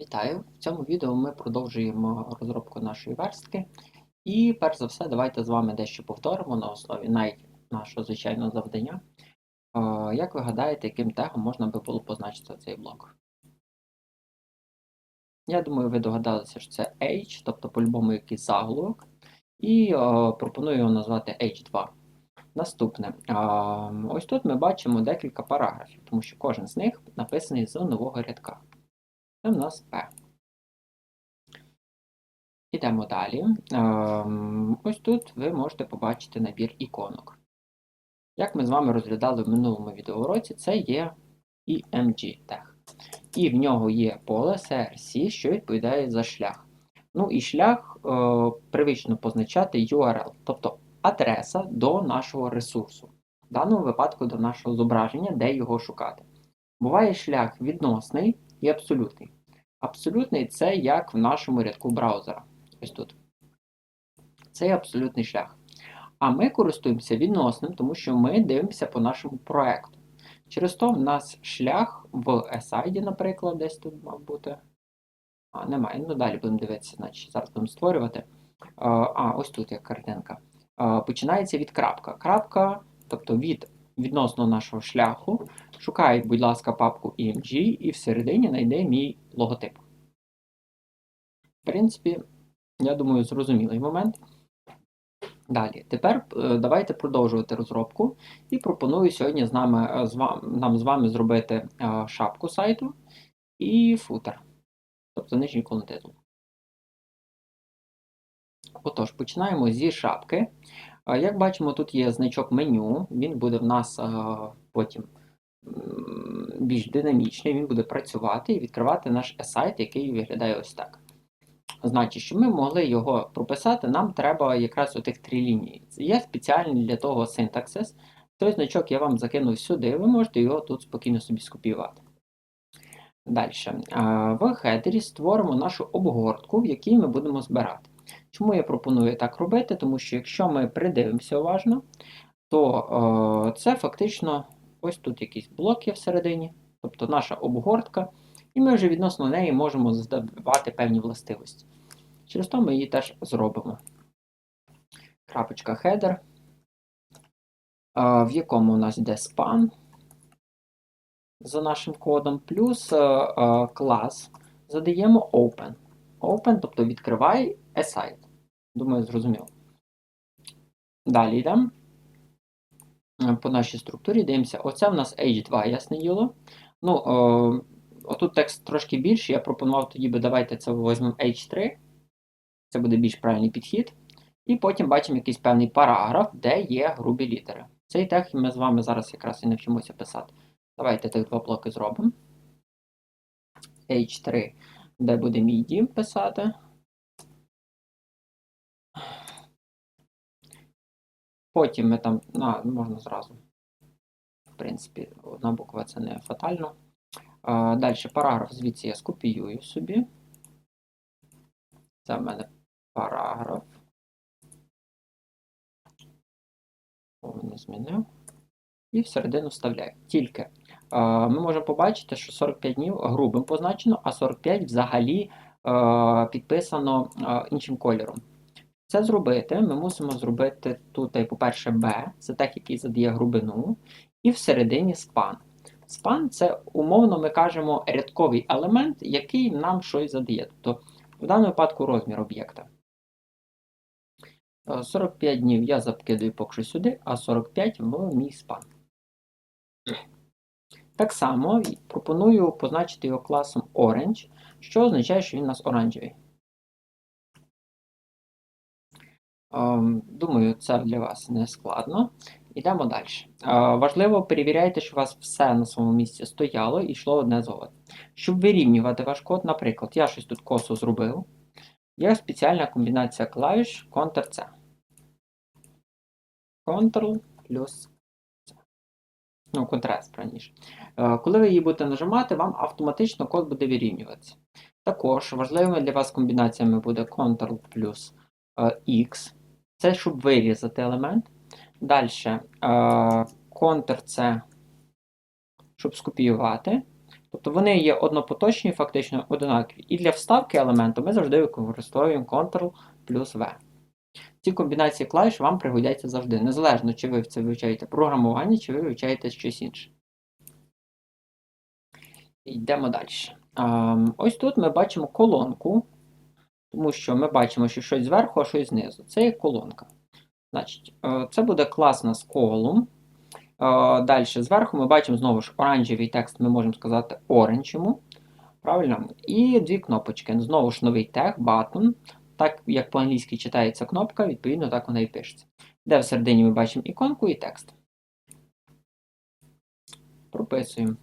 Вітаю! В цьому відео ми продовжуємо розробку нашої верстки. І перш за все, давайте з вами дещо повторимо на основі навіть нашого звичайного завдання. Е, Як ви гадаєте, яким тегом можна би було позначити цей блок? Я думаю, ви догадалися, що це H, тобто по-любому якийсь заголовок. І е, пропоную його назвати H2. Наступне. Е, Ось тут ми бачимо декілька параграфів, тому що кожен з них написаний з нового рядка. Це в нас P. Ідемо далі. Ем, Ось тут ви можете побачити набір іконок. Як ми з вами розглядали в минулому відеоуроці, це є EMG тег. І в нього є поле CRC, що відповідає за шлях. Ну і шлях е, привично позначати URL, тобто адреса до нашого ресурсу. В даному випадку до нашого зображення, де його шукати. Буває шлях відносний і абсолютний. Абсолютний це як в нашому рядку браузера. Ось тут. Це абсолютний шлях. А ми користуємося відносним, тому що ми дивимося по нашому проекту. Через то в нас шлях в SID, наприклад, десь тут мав бути. А, немає. Ну, далі будемо дивитися, значить, зараз будемо створювати. А, ось тут є картинка. Починається від крапка. Крапка, тобто від відносно нашого шляху. Шукай, будь ласка, папку EMG і всередині знайде мій логотип. В принципі, я думаю, зрозумілий момент. Далі, тепер е, давайте продовжувати розробку. І пропоную сьогодні з нами, е, з вами, нам з вами зробити е, шапку сайту і футер, тобто нижній колон. Отож, починаємо зі шапки. Як бачимо, тут є значок меню, він буде в нас потім більш динамічний, він буде працювати і відкривати наш сайт, який виглядає ось так. Значить, щоб ми могли його прописати, нам треба якраз отих три лінії. Є спеціальний для того синтаксис. Той значок я вам закинув сюди, ви можете його тут спокійно собі скопіювати. Далі. В хедері створимо нашу обгортку, в якій ми будемо збирати. Чому я пропоную так робити? Тому що якщо ми придивимося уважно, то це фактично ось тут якийсь блок є всередині, тобто наша обгортка. І ми вже відносно неї можемо здобувати певні властивості. Через то ми її теж зробимо. Крапочка header, в якому у нас йде span за нашим кодом, плюс клас задаємо open. Open, тобто відкривай aside. Думаю, зрозуміло. Далі йдемо. По нашій структурі дивимося. Оце в нас H2, ясне діло. Ну, Отут текст трошки більший, я пропонував тоді би давайте це візьмемо H3. Це буде більш правильний підхід. І потім бачимо якийсь певний параграф, де є грубі літери. Цей тег ми з вами зараз якраз і навчимося писати. Давайте тих два блоки зробимо. H3, де буде мій дім писати. Потім ми там, а, можна зразу. В принципі, одна буква це не фатально. Далі параграф звідси я скопіюю собі. Це в мене параграф. Не змінив. І всередину вставляю. Тільки ми можемо побачити, що 45 днів грубим позначено, а 45 взагалі підписано іншим кольором. Це зробити ми мусимо зробити тут, по-перше, B, це тег, який задає грубину, і всередині span. Span це умовно ми кажемо рядковий елемент, який нам щось задає. Тобто, в даному випадку розмір об'єкта. 45 днів я закидаю поки сюди, а 45 в мій span. Так само пропоную позначити його класом Orange, що означає, що він у нас оранжевий. Думаю, це для вас не складно. Йдемо далі. Важливо перевіряйте, що у вас все на своєму місці стояло і йшло одне з одним. Щоб вирівнювати ваш код, наприклад, я щось тут косо зробив. Є спеціальна комбінація клавіш Ctrl-C. Ctrl плюс C. Ну, Ctrl-S раніше. Коли ви її будете нажимати, вам автоматично код буде вирівнюватися. Також важливими для вас комбінаціями буде Ctrl плюс X. Це щоб вирізати елемент. Далі Ctrl-C, щоб скопіювати. Тобто вони є однопоточні, фактично одинакові. І для вставки елементу ми завжди використовуємо Ctrl плюс V. Ці комбінації клавіш вам пригодяться завжди, незалежно, чи ви це вивчаєте програмування, чи ви вивчаєте щось інше. Йдемо далі. Ем, Ось тут ми бачимо колонку, тому що ми бачимо, що щось зверху, а щось знизу. Це є колонка. Значить, е, Це буде клас у нас column. Далі зверху ми бачимо знову ж оранжевий текст, ми можемо сказати orange. Правильно? І дві кнопочки. Знову ж новий тег, button. Так як по-англійськи читається кнопка, відповідно, так вона і пишеться. Де всередині ми бачимо іконку і текст. Прописуємо.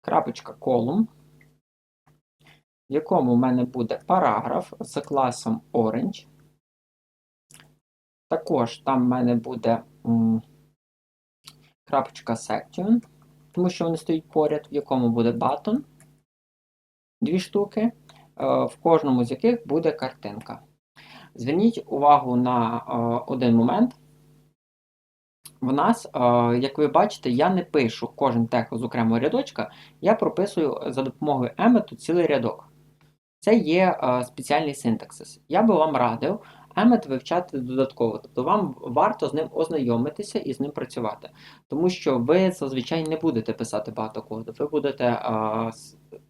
Крапочка column, в якому в мене буде параграф з класом Orange. Також там в мене буде м, крапочка section, тому що вони стоять поряд, в якому буде button. Дві штуки, е, в кожному з яких буде картинка. Зверніть увагу на е, один момент. В нас, е, як ви бачите, я не пишу кожен текст з окремого рядочка, я прописую за допомогою емету цілий рядок. Це є е, спеціальний синтаксис. Я би вам радив емет вивчати додатково, тобто вам варто з ним ознайомитися і з ним працювати. Тому що ви зазвичай не будете писати багато коду, ви будете е,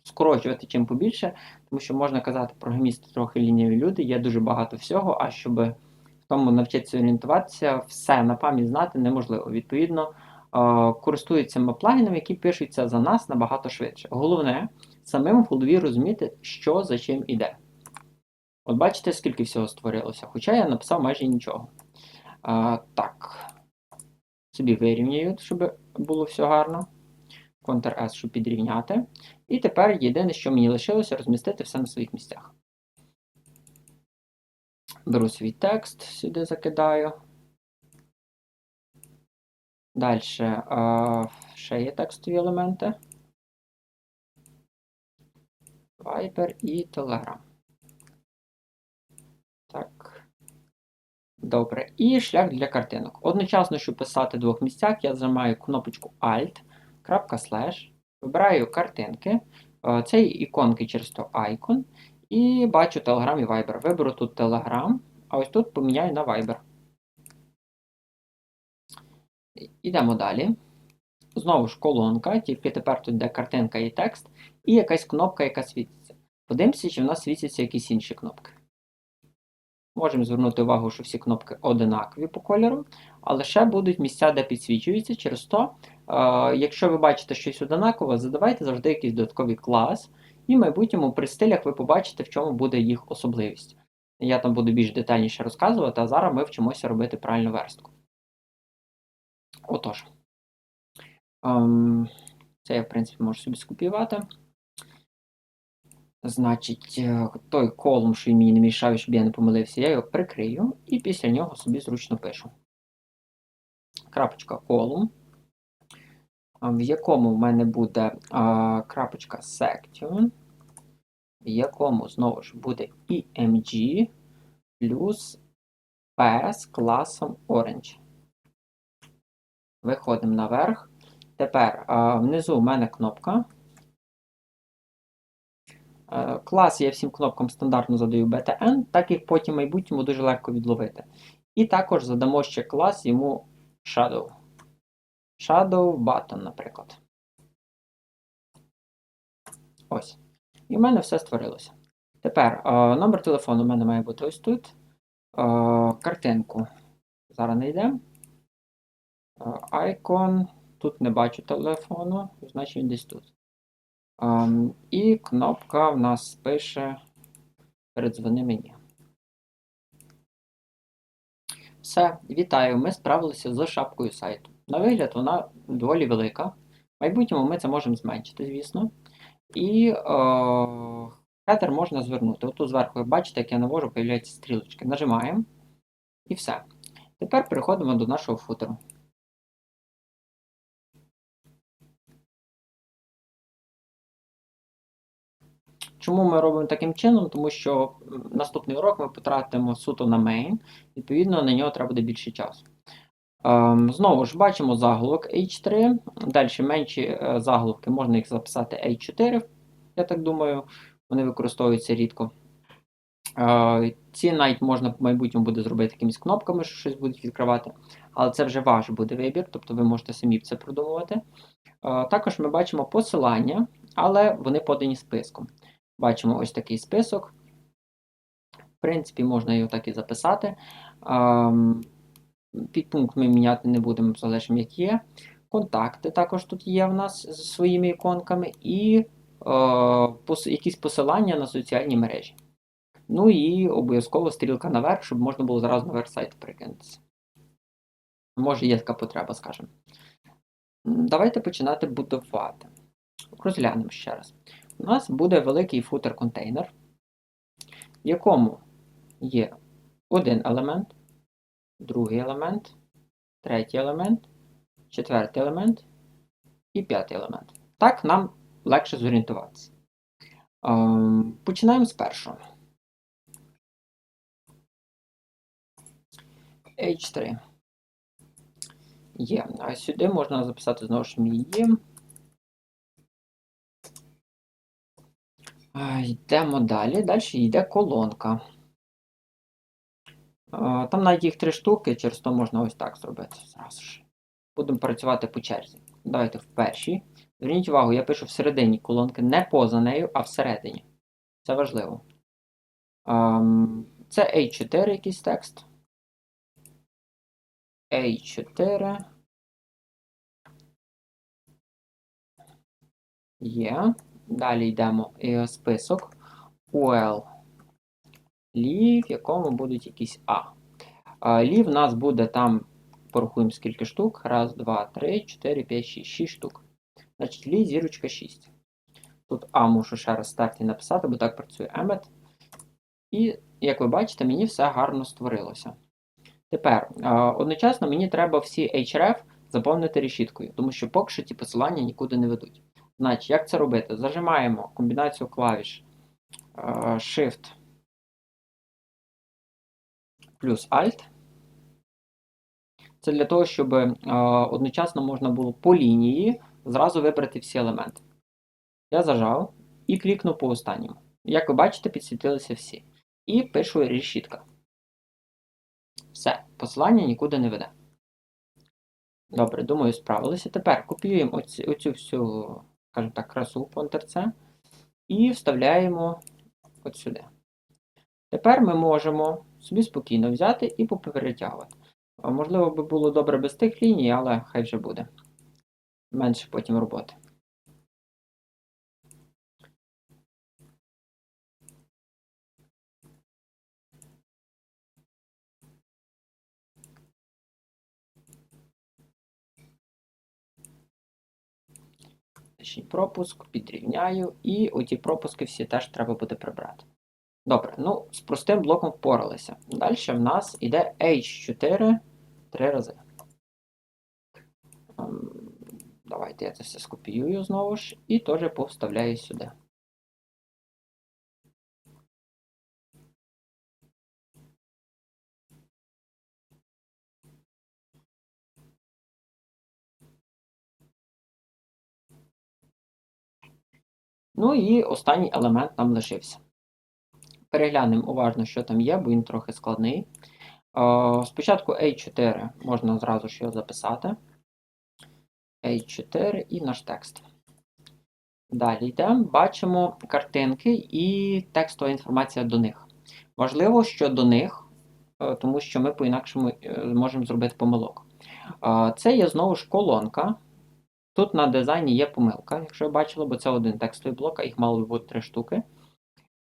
скорочувати чим побільше, тому що можна казати, програмісти трохи лініві люди, є дуже багато всього, а щоб в тому навчитися орієнтуватися, все на пам'ять знати неможливо. Відповідно, е, користуються плагінами, які пишуться за нас набагато швидше. Головне, самим в голові розуміти, що за чим іде. От бачите, скільки всього створилося, хоча я написав майже нічого. А, Так, собі вирівнюю, щоб було все гарно. Ctrl-S, щоб підрівняти. І тепер єдине, що мені лишилося, розмістити все на своїх місцях. Беру свій текст, сюди закидаю. Далі ще є текстові елементи. Viber і Telegram. Так. Добре. І шлях для картинок. Одночасно, щоб писати в двох місцях, я займаю кнопочку Alt, крапка слеш, вибираю картинки. Е, Це іконки через то Icon. І бачу Telegram і Viber. Виберу тут Telegram, а ось тут поміняю на Viber. Ідемо далі. Знову ж колонка, тільки тепер тут де картинка і текст, і якась кнопка, яка світиться. Подивимося, чи в нас світяться якісь інші кнопки. Можемо звернути увагу, що всі кнопки одинакові по кольору, але ще будуть місця, де підсвічуються. Через то, е, якщо ви бачите щось одинакове, задавайте завжди якийсь додатковий клас, і в майбутньому при стилях ви побачите, в чому буде їх особливість. Я там буду більш детальніше розказувати, а зараз ми вчимося робити правильну верстку. Отож, ем, це я, в принципі, можу собі скопіювати. Значить, е, той колум, що мені не мішав, щоб я не помилився, я його прикрию і після нього собі зручно пишу. Крапочка колум, в якому в мене буде а, крапочка section, в якому знову ж буде img плюс p з класом orange. Виходимо наверх. Тепер а, внизу в мене кнопка. Е, клас я всім кнопкам стандартно задаю btn, так як потім в майбутньому дуже легко відловити. І також задамо ще клас йому Shadow. Shadow Button, наприклад. Ось. І в мене все створилося. Тепер е, номер телефону у мене має бути ось тут. Е, картинку. Зараз не йде. Icon. Тут не бачу телефону, значить він десь тут. Um, і кнопка в нас пише передзвони мені. Все, вітаю! Ми справилися з шапкою сайту. На вигляд, вона доволі велика. В майбутньому ми це можемо зменшити, звісно. І е, хедер можна звернути. Отут зверху, ви бачите, як я навожу, появляються стрілочки. Нажимаємо. І все. Тепер переходимо до нашого футеру. Чому ми робимо таким чином? Тому що наступний урок ми потратимо суто на main, відповідно, на нього треба буде більше часу. Ем, Знову ж бачимо заголовок H3. Далі менші е, заголовки можна їх записати H4, я так думаю, вони використовуються рідко. Е, Ці навіть можна в майбутньому буде зробити якимись кнопками, що щось будуть відкривати. Але це вже ваш буде вибір, тобто ви можете самі це продумувати. Е, Також ми бачимо посилання, але вони подані списком. Бачимо ось такий список. В принципі, можна його так і записати. Ем, Підпункт ми міняти не будемо, залишимо, як є. Контакти також тут є в нас з своїми іконками, і е, якісь посилання на соціальні мережі. Ну і обов'язково стрілка наверх, щоб можна було зразу наверх сайт перекинутися. Може, є така потреба, скажімо. Давайте починати будувати. Розглянемо ще раз. У нас буде великий футер-контейнер, в якому є один елемент, другий елемент, третій елемент, четвертий елемент і п'ятий елемент. Так нам легше зорієнтуватися. Ем, починаємо з першого. H3. Є. А сюди можна записати знову ж мій Йдемо далі. Далі йде колонка. Там навіть їх три штуки, через то можна ось так зробити зразу ж. Будемо працювати по черзі. Давайте в першій. Зверніть увагу, я пишу всередині колонки, не поза нею, а всередині. Це важливо. Це A4 якийсь текст. A4. Є. Далі йдемо і список UL лі, в якому будуть якісь А. Лі в нас буде там, порахуємо скільки штук. Раз, два, три, чотири, п'ять, шість. Шість штук. Значить, лі зірочка 6. Тут А мушу ще раз старті написати, бо так працює Emmet. І, як ви бачите, мені все гарно створилося. Тепер, одночасно мені треба всі href заповнити решіткою, тому що поки що ті посилання нікуди не ведуть. Значить, як це робити? Зажимаємо комбінацію клавіш Shift плюс Alt. Це для того, щоб одночасно можна було по лінії зразу вибрати всі елементи. Я зажав і клікнув по останньому. Як ви бачите, підсвітилися всі. І пишу решітка. Все, посилання нікуди не веде. Добре, думаю, справилися. Тепер копіюємо оцю всю, красу Ctrl-C і вставляємо от сюди. Тепер ми можемо собі спокійно взяти і поперетягувати. Можливо, би було добре без тих ліній, але хай вже буде. Менше потім роботи. Пропуск, підрівняю, і оті пропуски всі теж треба буде прибрати. Добре, ну, з простим блоком впоралися. Далі в нас йде H4 три рази. Ем, давайте я це все скопіюю знову ж і теж повставляю сюди. Ну і останній елемент нам лишився. Переглянемо уважно, що там є, бо він трохи складний. Спочатку A4 можна зразу ж його записати. A4 і наш текст. Далі йдемо, бачимо картинки і текстова інформація до них. Важливо, що до них, е, тому що ми по-інакшому е, можемо зробити помилок. Це є знову ж колонка. Тут на дизайні є помилка, якщо ви бачили, бо це один текстовий блок, а їх мало би бути три штуки.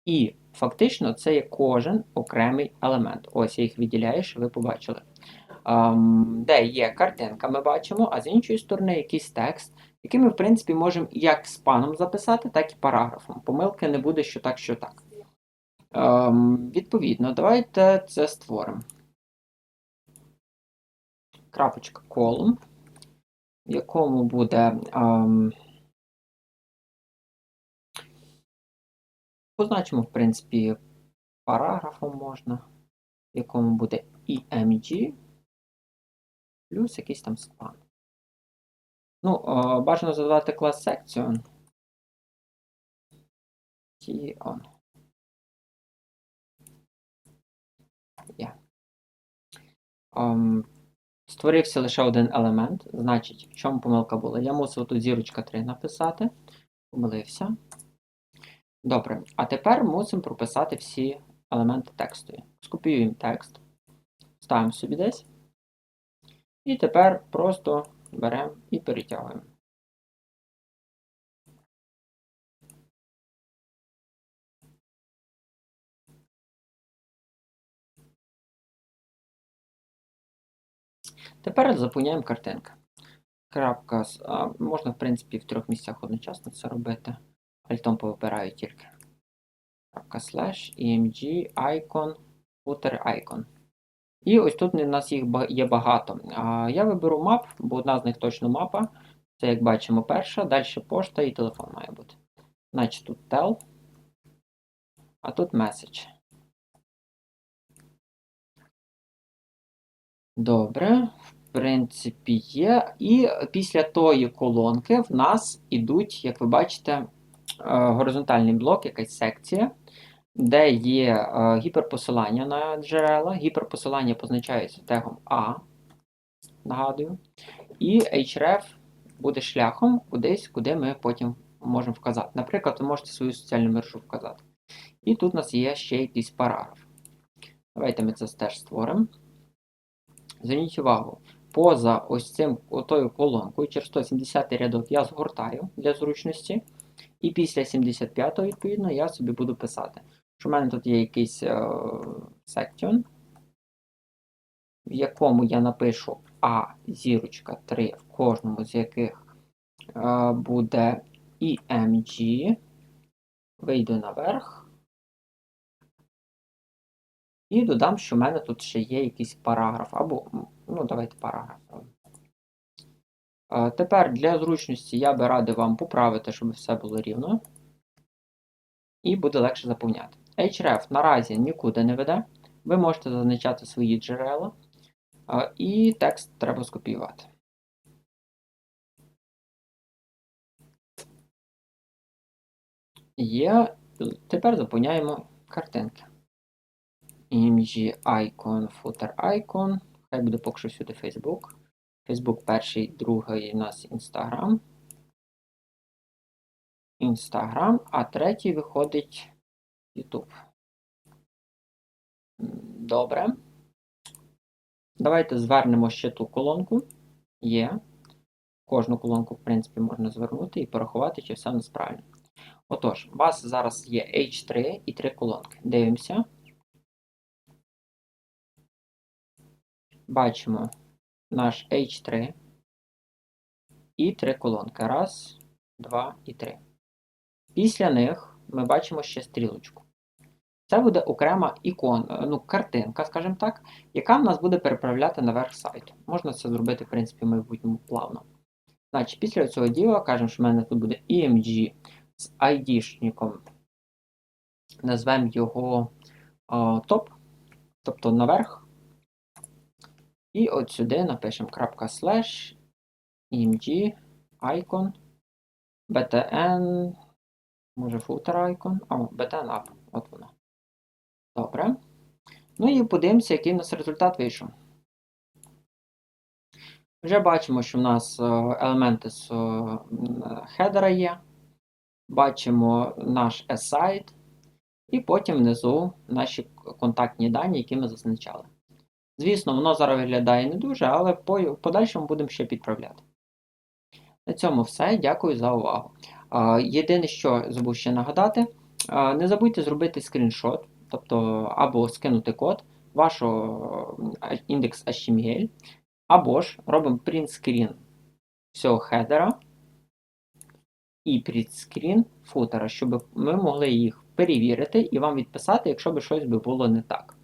І фактично це є кожен окремий елемент. Ось я їх відділяю, що ви побачили. Um, де є картинка, ми бачимо, а з іншої сторони якийсь текст, який ми, в принципі, можемо як спаном записати, так і параграфом. Помилки не буде, що так, що так. Um, відповідно, давайте це створимо. Крапочка колон, в якому буде. Um, Позначимо, в принципі, параграфом можна, в якому буде EMG. плюс якийсь там span. Ну, о, бажано задавати клас section. on. Є. Ем, створився лише один елемент. Значить, в чому помилка була? Я мусив тут зірочка 3 написати. Помилився. Добре. А тепер мусимо прописати всі елементи тексту. Скопіюємо текст, ставимо собі десь. І тепер просто беремо і перетягуємо. Тепер заповняємо картинки. Крапка, можна, в принципі, в трьох місцях одночасно це робити. Альтом повибираю тільки. Крапка slash, emg, icon, footer icon. І ось тут у нас їх є багато. Я виберу мап, бо одна з них точно мапа. Це, як бачимо, перша, далі пошта і телефон має бути. Значить, тут tell, а тут message. Добре, в принципі, є. І після тої колонки в нас ідуть, як ви бачите, е, горизонтальний блок, якась секція, де є е, гіперпосилання на джерела. Гіперпосилання позначається тегом А, нагадую. І href буде шляхом кудись, куди ми потім можемо вказати. Наприклад, ви можете свою соціальну мережу вказати. І тут у нас є ще якийсь параграф. Давайте ми це теж створимо. Зверніть увагу, поза ось цим отою колонкою, через 170 рядок я згортаю для зручності. І після 75-го, відповідно, я собі буду писати, що в мене тут є якийсь section, в якому я напишу А зірочка 3, в кожному з яких uh, буде EMG, вийду наверх. І додам, що в мене тут ще є якийсь параграф. Або, ну, давайте параграф. Тепер для зручності я би радив вам поправити, щоб все було рівно. І буде легше заповняти. Href наразі нікуди не веде. Ви можете зазначати свої джерела. І текст треба скопіювати. Є. Тепер заповняємо картинки img icon, footer icon. Хай буде поки що сюди Facebook. Facebook перший, другий у нас Instagram. Instagram, а третій виходить YouTube. Добре. Давайте звернемо ще ту колонку. Є. Кожну колонку, в принципі, можна звернути і порахувати, чи все у нас правильно. Отож, у вас зараз є H3 і три колонки. Дивимося. Бачимо наш H3 і три колонки. Раз, два і три. Після них ми бачимо ще стрілочку. Це буде окрема ікон, ну, картинка, скажімо так, яка в нас буде переправляти наверх сайту. Можна це зробити, в принципі, в майбутньому плавно. Значить, Після цього діла кажемо, що в мене тут буде EMG з ID-шником. Назвемо його топ, тобто наверх. І от сюди напишемо крапка слеш img icon btn, може footer icon, а, btn up, от воно. Добре. Ну і подивимося, який у нас результат вийшов. Вже бачимо, що в нас е, елементи з е, хедера є. Бачимо наш aside, і потім внизу наші контактні дані, які ми зазначали. Звісно, воно зараз виглядає не дуже, але в подальшому будемо ще підправляти. На цьому все. Дякую за увагу. Єдине, що забув ще нагадати, не забудьте зробити скріншот, тобто або скинути код вашого індекс HTML, або ж робимо принтскрін всього хедера і принтскрін футера, щоб ми могли їх перевірити і вам відписати, якщо б щось би було не так.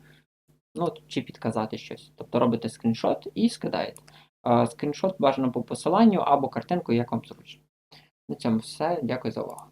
Ну, чи підказати щось. Тобто робите скріншот і скидаєте. Скріншот бажано по посиланню або картинку, як вам зручно. На цьому все. Дякую за увагу.